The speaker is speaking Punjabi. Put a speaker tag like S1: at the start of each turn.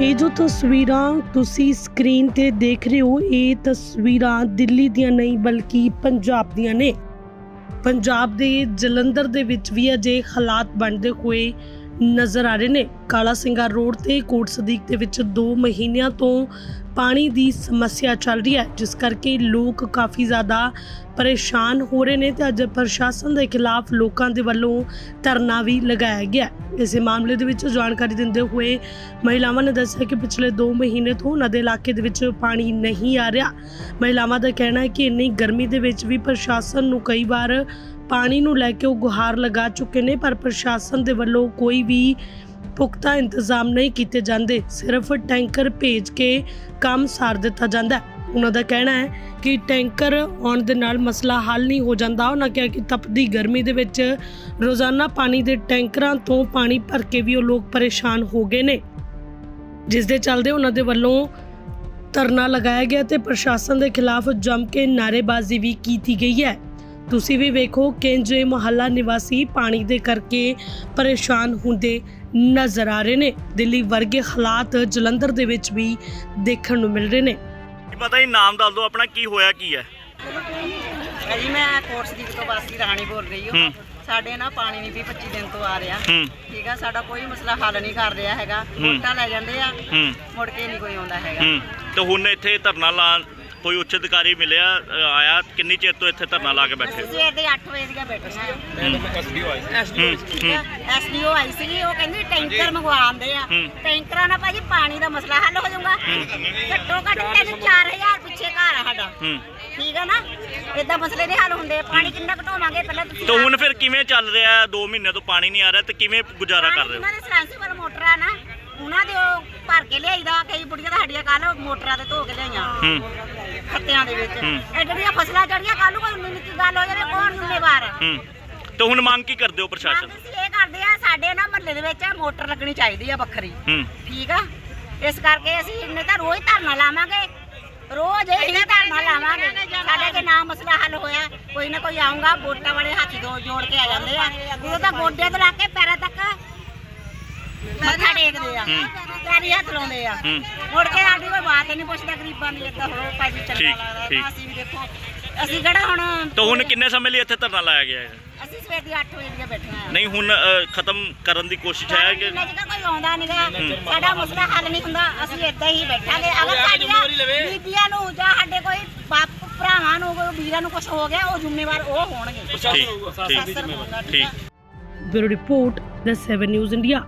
S1: ਇਹ ਜੋ ਤਸਵੀਰਾਂ ਤੁਸੀਂ ਸਕਰੀਨ ਤੇ ਦੇਖ ਰਹੇ ਹੋ, ਇਹ ਤਸਵੀਰਾਂ ਦਿੱਲੀ ਦੀਆਂ ਨਹੀਂ ਬਲਕਿ ਪੰਜਾਬ ਦੀਆਂ ਨੇ। ਪੰਜਾਬ ਦੇ ਜਲੰਧਰ ਦੇ ਵਿੱਚ ਵੀ ਅਜੇ ਹਾਲਾਤ ਬਣਦੇ ਹੋਏ ਨਜ਼ਰ ਆ ਰਹੇ ਨੇ। ਕਾਲਾ ਸਿੰਘਾ ਰੋਡ ਤੇ ਕੋਟ ਸਦੀਕ ਦੇ ਵਿੱਚ 2 ਮਹੀਨਿਆਂ ਤੋਂ ਪਾਣੀ ਦੀ ਸਮੱਸਿਆ ਚੱਲ ਰਹੀ ਹੈ, ਜਿਸ ਕਰਕੇ ਲੋਕ ਕਾਫੀ ਜ਼ਿਆਦਾ ਪਰੇਸ਼ਾਨ ਹੋ ਰਹੇ ਨੇ ਤੇ ਅੱਜ ਪ੍ਰਸ਼ਾਸਨ ਦੇ ਖਿਲਾਫ ਲੋਕਾਂ ਦੇ ਵੱਲੋਂ ਧਰਨਾ ਵੀ ਲਗਾਇਆ ਗਿਆ ਇਸੇ ਮਾਮਲੇ ਦੇ ਵਿੱਚ ਜਾਣਕਾਰੀ ਦਿੰਦੇ ਹੋਏ ਮਹਿਲਾਵਾਂ ਨੇ ਦੱਸਿਆ ਕਿ ਪਿਛਲੇ 2 ਮਹੀਨੇ ਤੋਂ ਉਹਨਾਂ ਦੇ ਇਲਾਕੇ ਦੇ ਵਿੱਚ ਪਾਣੀ ਨਹੀਂ ਆ ਰਿਹਾ। ਮਹਿਲਾਵਾਂ ਦਾ ਕਹਿਣਾ ਹੈ ਕਿ ਇੰਨੀ ਗਰਮੀ ਦੇ ਵਿੱਚ ਵੀ ਪ੍ਰਸ਼ਾਸਨ ਨੂੰ ਕਈ ਵਾਰ ਪਾਣੀ ਨੂੰ ਲੈ ਕੇ ਉਹ ਗੁਹਾਰ ਲਗਾ ਚੁੱਕੇ ਨੇ, ਪਰ ਪ੍ਰਸ਼ਾਸਨ ਦੇ ਵੱਲੋਂ ਕੋਈ ਵੀ ਪੁਖਤਾ ਇੰਤਜ਼ਾਮ ਨਹੀਂ ਕੀਤੇ ਜਾਂਦੇ, ਸਿਰਫ ਟੈਂਕਰ ਭੇਜ ਕੇ ਕੰਮ ਸਾਰ ਦਿੱਤਾ ਜਾਂਦਾ ਹੈ। ਉਹਨਾਂ ਦਾ ਕਹਿਣਾ ਹੈ ਕਿ ਟੈਂਕਰ ਆਉਣ ਦੇ ਨਾਲ ਮਸਲਾ ਹੱਲ ਨਹੀਂ ਹੋ ਜਾਂਦਾ। ਉਹਨਾਂ ਕਿਹਾ ਕਿ ਤਪਦੀ ਗਰਮੀ ਦੇ ਵਿੱਚ ਰੋਜ਼ਾਨਾ ਪਾਣੀ ਦੇ ਟੈਂਕਰਾਂ ਤੋਂ ਪਾਣੀ ਭਰ ਕੇ ਵੀ ਉਹ ਲੋਕ ਪਰੇਸ਼ਾਨ ਹੋ ਗਏ ਨੇ। ਜਿਸ ਦੇ ਚੱਲਦੇ ਉਹਨਾਂ ਦੇ ਵੱਲੋਂ ਧਰਨਾ ਲਗਾਇਆ ਗਿਆ ਤੇ ਪ੍ਰਸ਼ਾਸਨ ਦੇ ਖਿਲਾਫ ਜੰਮ ਕੇ ਨਾਅਰੇਬਾਜ਼ੀ ਵੀ ਕੀਤੀ ਗਈ ਹੈ। ਤੁਸੀਂ ਵੀ ਵੇਖੋ ਕਿ ਜੇ ਮੁਹੱਲਾ ਨਿਵਾਸੀ ਪਾਣੀ ਦੇ ਕਰਕੇ ਪਰੇਸ਼ਾਨ ਹੁੰਦੇ ਨਜ਼ਰ ਆ ਰਹੇ ਨੇ। ਦਿੱਲੀ ਵਰਗੇ ਹਾਲਾਤ ਜਲੰਧਰ ਦੇ ਵਿੱਚ ਵੀ ਦੇਖਣ ਨੂੰ ਮਿਲ ਰਹੇ ਨੇ।
S2: ਕੀ ਪਤਾ ਹੀ ਨਾਮ ਦੱਸ ਦਿਓ ਆਪਣਾ ਕੀ ਹੋਇਆ ਕੀ ਹੈ?
S3: ਜੀ ਮੈਂ ਕੋਰਸ ਦੀ ਤੋਂ ਵਾਸੀ ਰਾਣੀ ਬੋਲ ਰਹੀ ਹਾਂ। ਸਾਡੇ ਨਾ ਪਾਣੀ ਨਹੀਂ ਵੀ 25 ਦਿਨ ਤੋਂ ਆ ਰਿਹਾ। ਠੀਕ ਆ ਸਾਡਾ ਕੋਈ ਮਸਲਾ ਹੱਲ ਨਹੀਂ ਕਰ ਰਿਹਾ ਹੈਗਾ। ਵੋਟਾਂ ਲੈ ਜਾਂਦੇ ਆ। ਮੁੜ ਕੇ ਨਹੀਂ ਕੋਈ ਆਉਂਦਾ ਹੈਗਾ।
S2: ਤੇ ਹੁਣ ਇੱਥੇ ਧਰਨਾ ਲਾ ਕੋਈ ਉੱਚ ਅਧਿਕਾਰੀ ਮਿਲਿਆ ਅ, ਆਇਆ ਕਿੰਨੀ ਚਿਰ ਤੋਂ ਇੱਥੇ ਧਰਨਾ ਲਾ ਕੇ ਬੈਠੇ
S3: ਅਸੀਂ ਸਵੇਰ ਦੇ 8 ਵਜੇ ਦੀਆਂ ਬੈਠੀਆਂ ਆ
S2: ਹੂੰ
S3: ਆ ਐਸਡੀਓ ਆਈ ਸੀ ਉਹ ਕਹਿੰਦੀ ਟੈਂਕਰ ਮੰਗਵਾਉਂਦੇ ਆ।
S2: ਹੂੰ।
S3: ਟੈਂਕਰਾਂ ਨਾਲ ਭਾਜੀ ਪਾਣੀ ਦਾ ਮਸਲਾ ਹੱਲ ਹੋ ਜਾਊਗਾ। ਘੱਟੋ ਘੱਟ 3-4000 ਪਿੱਛੇ ਘਰ ਆ ਸਾਡਾ।
S2: ਹੂੰ।
S3: ਠੀਕ ਆ ਨਾ? ਇਦਾਂ ਮਸਲੇ ਨਹੀਂ ਹੱਲ ਹੁੰਦੇ। ਪਾਣੀ ਕਿੰਨਾ ਘਟਾਵਾਂਗੇ? ਪਹਿਲਾਂ ਤੁਸੀਂ
S2: ਤੇ ਹੁਣ ਫਿਰ ਕਿਵੇਂ ਚੱਲ ਰਿਹਾ? 2 ਮਹੀਨੇ ਤੋਂ ਪਾਣੀ ਨਹੀਂ ਆ ਰਿਹਾ ਤੇ ਕਿਵੇਂ ਗੁਜ਼ਾਰਾ ਕਰ ਰਹੇ
S3: ਉਹਨਾਂ ਦੇ ਸਲਾਂਸੀ ਵਾਲਾ ਮੋਟਰ ਆ ਨਾ ਉਹਨਾਂ ਦੇ ਉਹ ਭਰ ਕੇ ਲਿਆਈਦਾ। ਕਈ ਬੁੜੀਆਂ ਤਾਂ ਸਾਡੀਆਂ ਕੱਲ ਮੋਟਰਾਂ ਤੇ ਧੋ ਕੇ ਲਿਆਈਆਂ।
S2: ਹੂੰ।
S3: ਖੱਤਿਆਂ ਦੇ ਵਿੱਚ।
S2: ਹੂੰ।
S3: ਇਹ ਜਿਹੜੀਆਂ ਫਸਲਾਂ ਜੜੀਆਂ ਕੱਲ ਨੂੰ ਕੋਈ ਉਨੀ ਨਿੱਕੀ ਗੱਲ ਹੋ ਜਾਵੇ ਕੌਣ ਜ਼ਿੰਮੇਵਾਰ ਆ
S2: ਹੂੰ। ਤੇ ਹੁਣ ਮੰਗ ਕੀ ਕਰਦੇ ਹੋ ਪ੍ਰਸ਼ਾਸਨ?
S3: ਮੰਗ ਅਸੀਂ ਇਹ ਕਰਦੇ ਆ ਸਾਡੇ ਨਾ ਮਹੱਲੇ ਦੇ ਵਿੱਚ ਮੋਟਰ ਲੱਗਣੀ ਚਾਹੀਦੀ ਆ ਵੱਖਰੀ।
S2: ਹੂੰ।
S3: ਠੀਕ ਆ? ਇਸ ਕਰਕੇ ਅਸੀਂ ਇੰਨੇ ਤਾਂ ਰੋਜ਼ ਧਰਨਾ ਲਾਵਾਂਗੇ। ਰੋਜ਼ ਇਹ ਧਰਨਾ ਲਾਵਾਂਗੇ। ਸਾਡੇ ਨਾ ਮਸਲਾ ਹੱਲ ਹੋਇਆ ਕੋਈ ਨਾ ਕੋਈ ਆਊਗਾ ਵੋਟਾਂ ਵਾਲੇ ਹੱਥ ਦੋ ਜੋੜ ਕੇ ਆ ਜਾਂਦੇ ਆ। ਉਦੋਂ ਤਾਂ ਗੋਡਿਆਂ ਤੋਂ ਲਾ ਕੇ ਪੈਰਾਂ ਮੱਥਾ ਟੇਕਦੇ ਆ। ਪੈਰੀ ਹੱਥ ਲਾਉਂਦੇ ਆ।
S2: ਹੂੰ।
S3: ਮੁੜ ਕੇ ਸਾਡੀ ਕੋਈ ਬਾਤ ਹੀ ਨਹੀਂ ਪੁੱਛਦਾ ਗਰੀਬਾਂ ਦੀ ਏਦਾਂ ਹੋ ਭਾਜੀ ਚੱਲਦਾ
S2: ਠੀਕ,
S3: ਲੱਗਦਾ।
S2: ਠੀਕ।
S3: ਅਸੀਂ ਵੀ ਦੇਖੋ ਅਸੀਂ ਕਿਹੜਾ ਹੁਣ
S2: ਤੇ ਹੁਣ ਕਿੰਨੇ ਸਮੇਂ ਲਈ ਇੱਥੇ ਧਰਨਾ ਲਾਇਆ ਗਿਆ ਹੈ
S3: ਅਸੀਂ ਸਵੇਰ ਦੀ 8 ਵਜੇ ਦੀਆਂ ਬੈਠੀਆਂ ਆ
S2: ਨਹੀਂ ਹੁਣ ਅ, ਖਤਮ ਕਰਨ ਦੀ ਕੋਸ਼ਿਸ਼ ਹੈ ਕਿ
S3: ਜਿੰਨਾ ਚਿਰ ਕੋਈ ਆਉਂਦਾ ਨਹੀਂਗਾ ਸਾਡਾ ਮਸਲਾ ਹੱਲ ਨਹੀਂ ਹੁੰਦਾ ਅਸੀਂ ਏਦਾਂ ਹੀ ਬੈਠਾਂਗੇ। ਅਗਰ ਸਾਡੀਆਂ ਬੀਬੀਆਂ ਨੂੰ ਜਾਂ ਸਾਡੇ ਕੋਈ ਬਾਪ ਭਰਾਵਾਂ ਨੂੰ ਕੋਈ ਵੀਰਾਂ ਨੂੰ ਕੁਝ ਹੋ ਗਿਆ ਉਹ ਜ਼ਿੰਮੇਵਾਰ ਉਹ ਹੋਣਗੇ।
S2: ਠੀਕ ਠੀਕ
S1: bureau report the 7 news India.